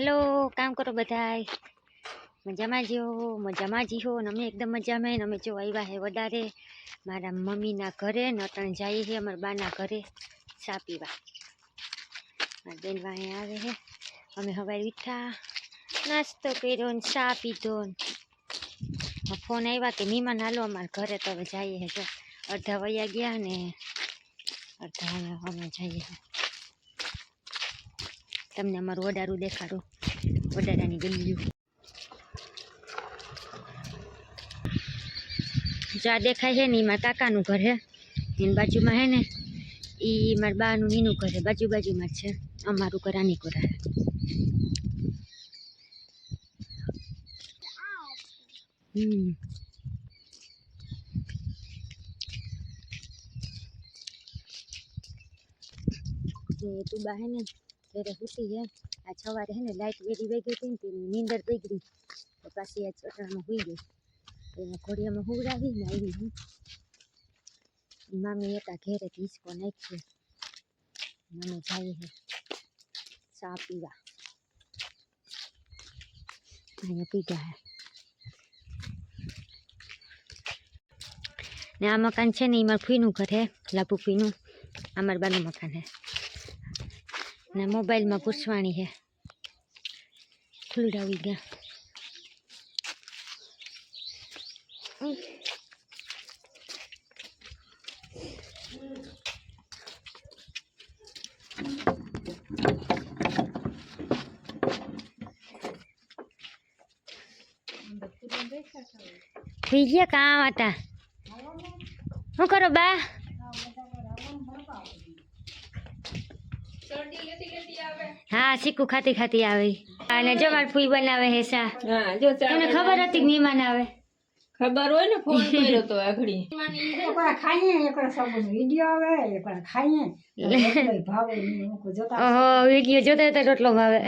Hello કામ કરો બધાય? મજામાં જીઓ મજામાં જીઓ ને અમે એકદમ મજામાં અમે જો આવ્યા હે વધારે મારા મમ્મીના ઘરે નટણ જઈએ હે અમારા બાના ઘરે ચા પીવા. મારા બેન વાંહે આવે હે. અમે હવારે ઉઠ્યા, નાસ્તો કર્યો ને ચા પીધો ફોન આવ્યા કે, મહેમાન હાલો, અમારા ઘરે તો હવે જઈએ જો. અડધા વયા ગયા ને, અડધા અમે જઈએ તમને અમારું વડારું દેખાડું વડારાની ગલીયું જા દેખાય છે ને એ મારા કાકાનું ઘર છે એની બાજુમાં હે ને એ મારા બાનું એનું ઘર છે બાજુ બાજુમાં જ છે અમારું ઘર આની ઘર છે હમ જે તું બા હે ને ત્યારે હુતી છે આ સવારે હે ને લાઈટ વેરી વહી ગઈ હતી ને તેની નીંદર બગડી તો પાછી આ ચટણામાં હુઈ ગઈ તો એને ઘોડિયામાં હુવડાવી ને આવી હું મામી હતા ઘેરે હિસકો નાખ્યો ને અમે જઈએ છે ચા પીવા અહીંયા પીધા હે ને આ મકાન છે ને એ મારા ફીનું ઘર હે લાપુ ફીનું આ મારા બાનું મકાન હે ને મોબાઈલમાં પૂછવાની છે ખુલડાવી ગયા ઉઈ. થઈ ગયા કામ હતા શું કરો બા હા શીખું ખાતી ખાતી આવી. અને જો મારી ફૂઈ બનાવે હે સા. હા જો તમને ખબર હતી કે મહેમાન આવે? ખબર હોય ને ફોન કર્યો તો આગળી એકડા ખાઈએ એકડા સબૂત વીડિયો આવે એકડા ખાઈએ. ભાવે નહીં મૂકો જોતા જોતા રોટલો ભાવે.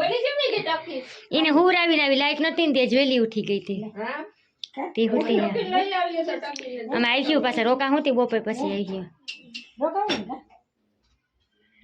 ઓલી કે ટકી? એને હુરાવીને આવી લાઈટ નતી ને તે જ વહેલી ઉઠી ગઈ હતી. હા? તે ગયા. અમે આવી ગયું પાછા રોકા હું તે બપોર પછી આવી ગયું. રોકાવું ને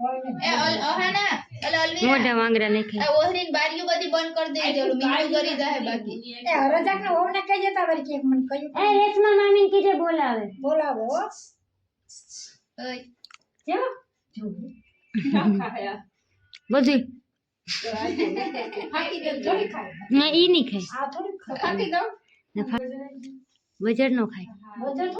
મારે કોઈને એ અલ- અહાના, અલ- અલવીરા, મોઢા વાંગરા નાખે આ ઓહરીની બારીઓ બધી બંધ કરી દેવી જરૂર મીઠું કરી જાય બાકી એ હરજાકને વહુને કહી જતા વળી કે મને કહ્યું એ રેશમા મામીને કીધે બોલાવે બોલાવો હો ઓય. કેમ ખાયા બધું થાકી ગયો થોડી ખાય ના ઈ નહીં ખાય આ થોડી ખાય થાકી જાવ નફા બજર નો ખાય બધું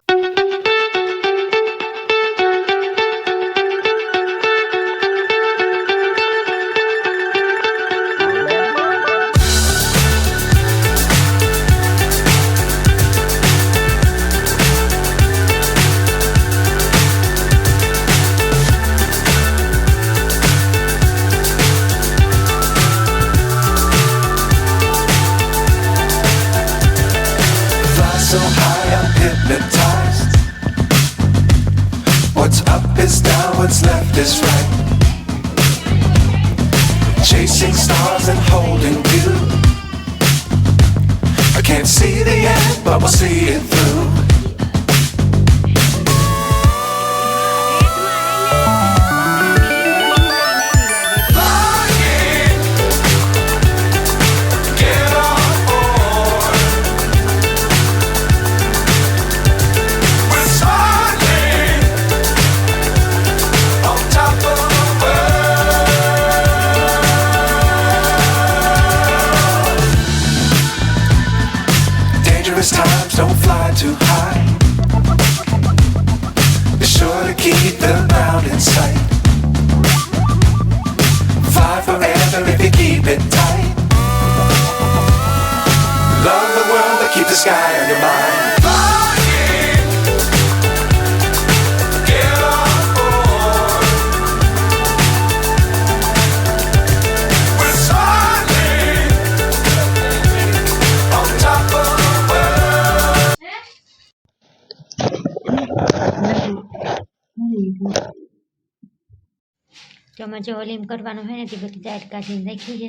the world. તો અમે જો હલીમ કરવાનું હોય ને તે બધી દાળ કાઢીને રાખી છે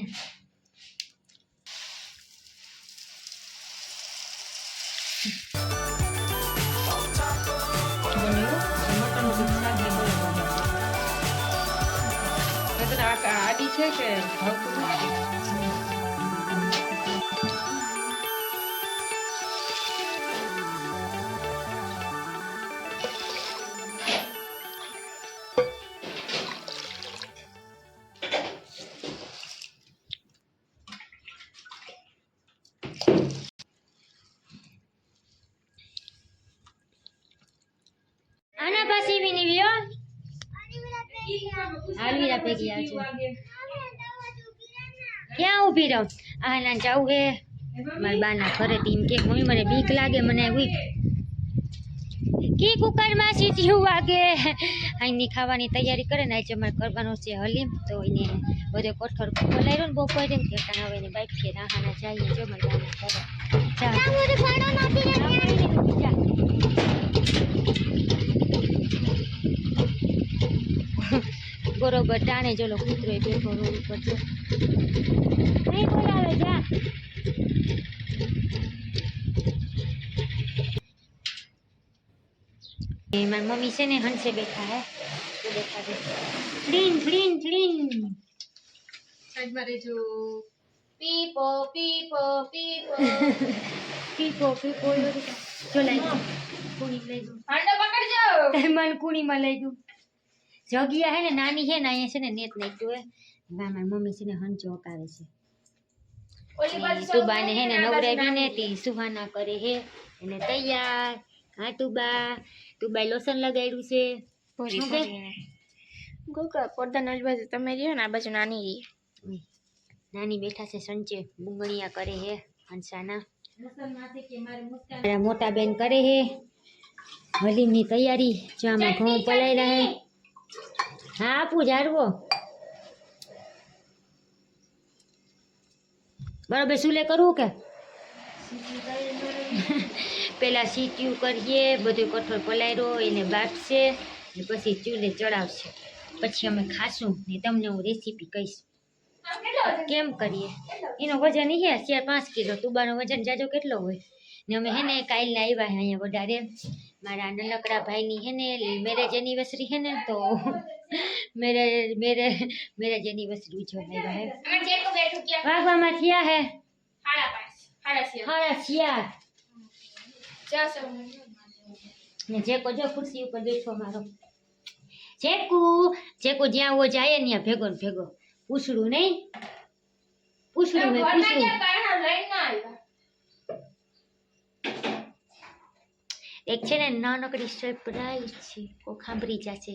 છે કે ભાવતું નથી? આના પાસે વિની વ્યો આલવીરા ભેગી આવજો ક્યાં ઊભી રહો? આ ના જાવું હે. મારી બાના ઘરે તીમ કે મમ્મી મને બીક લાગે મને ઉઈ કી કુકરમાં સીટીયું વાગે. અહીંની ખાવાની તૈયારી કરે ને આજે અમારે કરવાનો છે હલીમ. તો એને બધો કોઠર ખોલાવ્યો ને બપોરે કે કાં હવે એને બાઈક છે રાહાના જઈએ જો મારી બાના ઘરે. જા. બરોબર ટાણે ચલો કૂતરો એ બેઠો રોડ ઉપર જો નહીં બોલાવે જા. એ મારી મમ્મી છે ને હંસે બેઠા હે. તો ક્લીન સાઈડમાં રહેજો. પીપો પીપો પીપો. પીપો પીપો જો લઈ ગયું કુણી લઈ ગયું ભાંડો પકડજો. મને કુણીમાં લઈ ગયું જગ્યા હે ને નાની હે ને અહીંયા છે ને નેટ નાખ્યું હે ના મારી મમ્મી છે ને હંચો હકાવે છે ઓલી બાજુ તુબાને હે ને નવરાવી ને તી સુહાના કરે હે એને તૈયાર હા તુબા તુબા લોશન લગાડ્યું છે શું કે? ગોકળ પડદાના આજુબાજુ તમે રહ્યો ને આ બાજુ નાની રહી ઓય, નાની બેઠા છે સંચે બુંગણિયા કરે હે હંસાના મારા મોટા બેન કરે હે હલીમની તૈયારી જો આમાં ઘઉં પલાયરા હે હા આપું ઝાડવો બરોબર સુલે કરવું કે પેલા સીટ્યું કરીએ બધું કઠોળ પલાયરો એને બાફશે ને પછી ચૂલે ચડાવશે પછી અમે ખાશું ને તમને હું રેસીપી કહીશ કેમ કરીએ એનો વજન હે ચાર પાંચ કિલો તુબાનો વજન જાજો કેટલો હોય ને અમે હે ને કાલના આવ્યા હે અહીંયા વડારે મારા નાનકડા ભાઈની હે ને મેરેજ એનિવર્સરી હે ને તો મેરેજ મેરેજ મેરેજ એનિવર્સરી ઉજવવા હે. વાગવામાં થયા હે. હારા થયા ને જેકો જો ખુરશી ઉપર બેઠો મારો. જેકુ જેકુ જ્યાં ઓ જાય ને ભેગો ને ભેગો. પૂછડું નહીં. પૂછડું હે પૂછડું. એક છે ને નાનકડી સરપ્રાઈઝ છે. કો ખાંભરી જશે.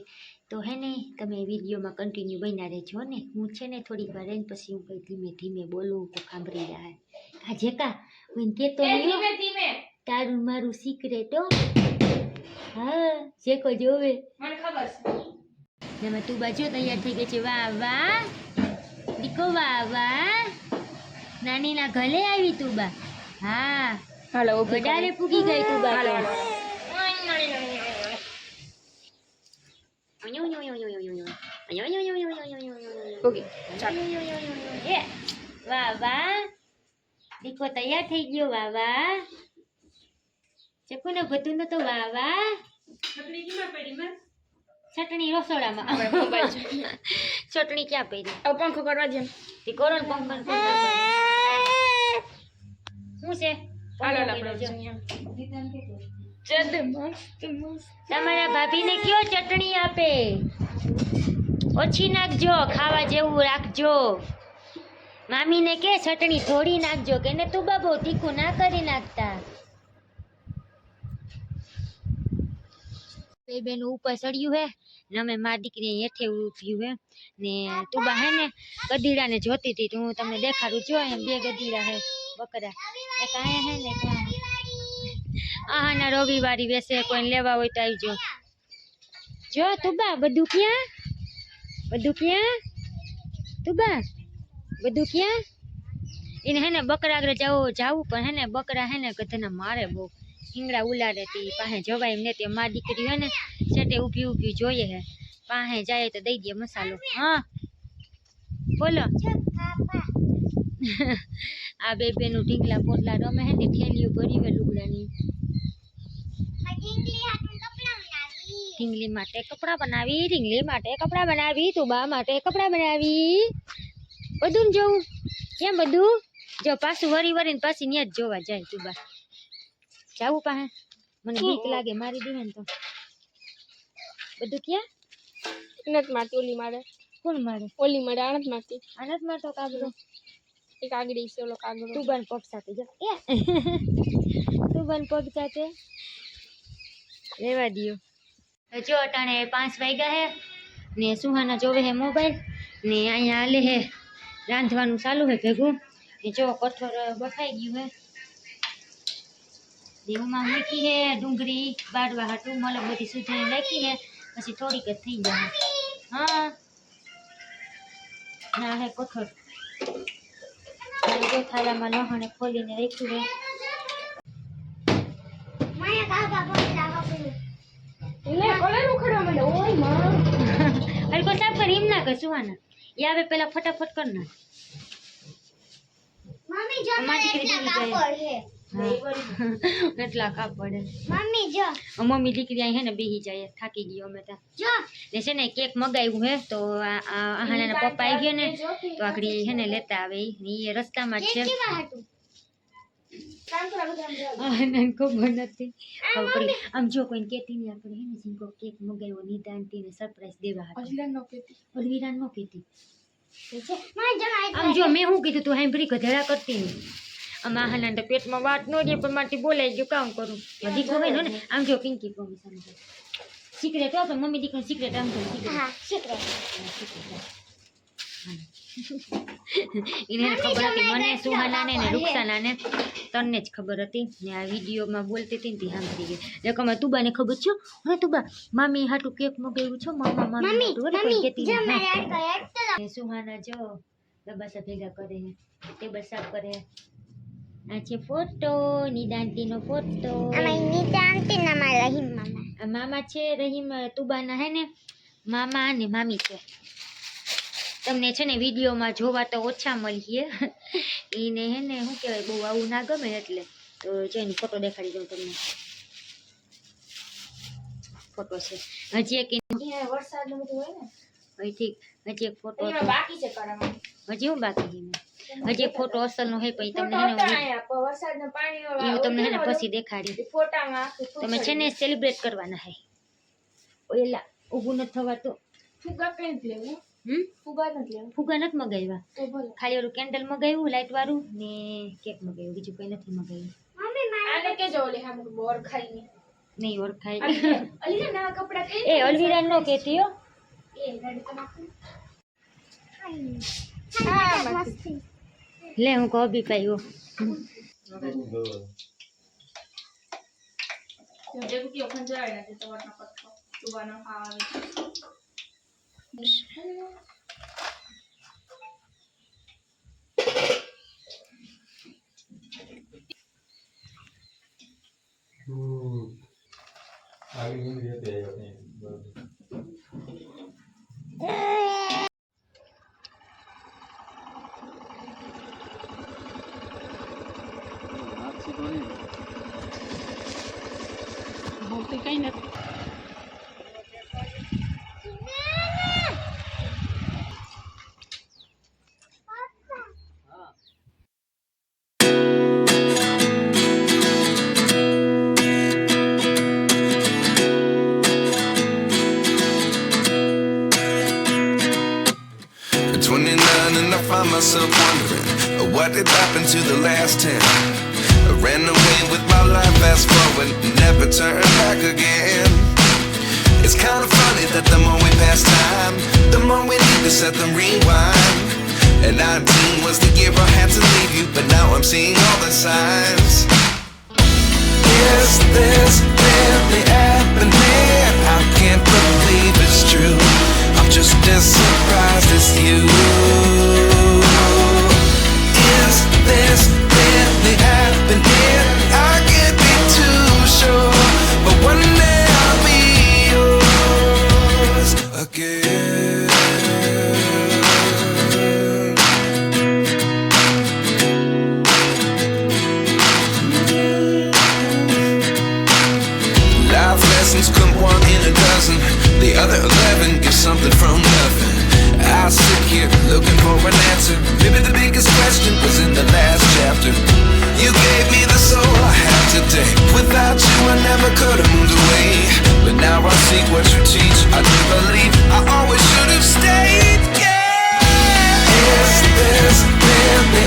તો હે ને તમે વિડીયોમાં કન્ટિન્યુ બન્યા રહેજો ને. હું છે ને થોડીક વાર રહીને પછી હું કંઈ ધીમે ધીમે બોલું તો ખાંભરી જાય. હા જેકા હું કહેતો તારું મારું સિક્રેટ હા. હા જેકો જોવે. મને ખબર છે. ને તું બાજુ તૈયાર થઈ ગઈ છે. વાહ વાહ. દીકો વાહ વાહ. નાનીના ઘરે આવી તું બા. હા. હાલો વધારે પૂગી ગઈ તું બા તો. ઓકે એ વાહ વાહ દીકો તૈયાર થઈ ગયો વાહ વાહ ચકુને બધું નતો વાહ વાહ ચટણી રસોડામાં. ચટણી ક્યાં પડી? હવે પંખો કરવા જેમ તે કરો ને પંખો શું છે. ચદ મસ્ત મસ્ત. તમારા ભાભીને કયો ચટણી આપે? ઓછી નાખજો ખાવા જેવું રાખજો. મામીને કે ચટણી થોડી નાખજો કે ને તું બાબો તીખું ના કરી નાખતા. બેન ઉપર ચડ્યું હે ને અમે મારી દીકરી હેઠે ઉભ્યું હે ને તું બા હે ને ગધીડાને જોતી હતી તો હું તમને દેખાડું જો એમ બે ગધીડા હે બકરા. એક હે ને એક અહીંયા. આ ના રવિવારી વેસે કોઈ લેવા હોય તો આવજો. જો તુબા બધું ક્યાં? બધું ક્યાં? તુબા બધું ક્યાં? એને હે ને બકરા આગળ જાવ, જાવું પણ હે ને બકરા હે ને ગધેને મારે બહુ. હિંગડા ઉલાડે તી, પાસે જવાય એમ ને તે, મા દીકરી હોય ને છેટે ઊભી ઊભી જોઈએ હે. પાસે જાય તો દઈ દે મસાલો. હા, બોલો. આ બે બેનું ઢીંગલા પોટલા રમે હે ને થેલીઓ ભરી હોય લુગડાની ઢીંગલી માટે કપડાં બનાવી ઢીંગલી માટે કપડાં બનાવી તુબા માટે કપડાં બનાવી બધું ને જોવું કેમ બધું જો પાછું વરી વરીને પાછી ન્યા જ જોવા જાય તુબા જાવું પાસે મને બીક લાગે મારી દે ને તો બધું ક્યાં નથી મારતી ઓલી મારે કોણ મારે ઓલી મારે આણત મારતી આનંદ મારતો કાગડો એક આગળી છે ઓલો કાગડો તું બન પગ સાથે જો એ તું બન પગ સાથે રેવા દિયો જો અટાણે પાંચ વાગ્યા હે ને સુહાના જોવે હે મોબાઈલ ને અહીંયા હાલે હે રાંધવાનું ચાલુ હે ભેગું ને જો કઠોર બફાઈ ગયું હે દેવમાં મૂકી હે ડુંગળી બારવા હાટું મલક બધી સુધારી નાખી હે પછી થોડીક જ થઈ જાય હા ના હે કઠોર અને જો થાળામાં લહણે ખોલીને રાખ્યું હે લે કોલે ઉખડવા માંડે. ઓયમાં. હલકો સાફ કર એમ ના કર સુવાના એ આવે પેલા ફટાફટ કર ના અમારી દીકરી દીકરી જાય. હા. એટલા કાપડ હે. આ મમ્મી દીકરી અહીં હે ને બેહી જાય થાકી ગયો અમે ત્યાં ને છે ને કેક મગાવ્યું હે તો આ આ આહાનાના પપ્પા આવી ગયા ને તો આખડી હે ને લેતા આવે ઈ. ને એ રસ્તામાં જ છે આહાનાને ખબર નથી ખબર પડી આમ જો કોઈને કેતી નહીં આપણે હે ને જીંકો કેક મગાવ્યો નિદાનથી ને સરપ્રાઈઝ દેવા હતા અજલા નો કેતી અલવીરા નો કીધી આમ જો મેં શું કીધું તું હાંભળી ગધેડા કરતી નહીં આમ આહાના તો પેટમાં વાત ન રહે પણ મારથી બોલાઈ ગયું કામ કરું. દીકરો હોય ને આમ જો પિંકી પ્રોમિસ આમ સિક્રેટ પણ મમ્મી દીકરો સિક્રેટ આમ જો સિક્રેટ એને ખબર હતી મને સુહાનાને ને રૂક્ષાનાને તને જ ખબર હતી. ને આ વિડીયોમાં બોલતી હતી ને તે સાંભળી ગઈ. એટલે તુબાને ખબર છે? હા તુબા મામી હાટું કેક મગાવ્યું છે મામા મામી હાટું કેતી સુહાના જો ડબ્બા ભેગા કરે ટેબલ સાફ કરે. આ છે ફોટો નિદાંતીનો ફોટો આ મામા છે રહીમ તુબાના હે ને મામા અને મામી છે તમને છે ને વિડીયોમાં જોવા તો ઓછા મળીએ. એને હે ને શું કહેવાય બહુ આવું ના ગમે એટલે. તો જો એની ફોટો દેખાડી દઉં તમને. ફોટો છે. હજી એક વરસાદ હોય ને? હજી હજી એક ફોટો બાકી છે હજી હું બાકી છે? હજી ફોટો ફોટો અસલનો હે પછી તમને હે ને હું- તમને હે ને પછી દેખાડી તમે છે? ને સેલિબ્રેટ કરવાના હે. ઓલા ઊભું નથી તો ફુગા કઈ જ લેવું. હમ? ફુગા નથી લેવું. ફુગા નથી મગાવ્યા. ખાલી ઓલું કેન્ડલ મગાવ્યું લાઇટ વાળું ને કેક મગાવ્યું બીજું કઈ નથી મગાવ્યું. આને કેજો ઓલી હામે બોર ખાઈને નહીં ઓળખાય. અલી નવા કપડા કઈ એ અલવીરા નો કેતી હો. એ ગાડી તો નાખું. લે હું ले हूँ हमको भी पाइयो हम्म। आगे नहीं दिया तेरे अपने। すごい。持っていかい。Turn back again. It's kind of funny that the more we pass time, the more we need to set them rewind. And 19 was the year I had to leave you, but now I'm seeing all the signs. Is this really happening? I can't believe it's true. I'm just as surprised as you. Is this really happening? The other eleven get something from nothing. I sit here looking for an answer. Maybe the biggest question was in the last chapter. You gave me the soul I have today. Without you, I never could have moved away. But now I see what you teach. I do believe I always should have stayed. Yeah. Is this really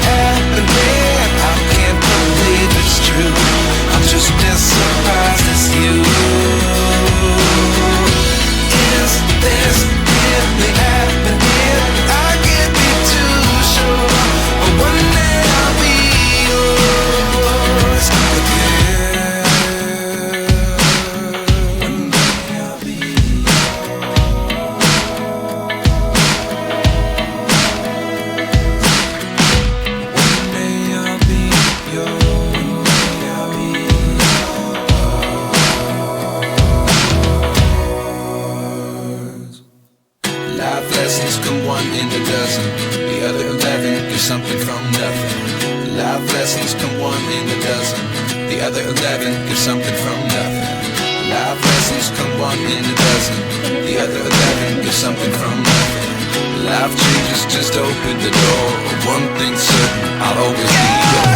The other eleven give something from nothing. Life lessons come one in a dozen. The other eleven give something from nothing. Life changes just open the door. One thing's certain, I'll always be yours.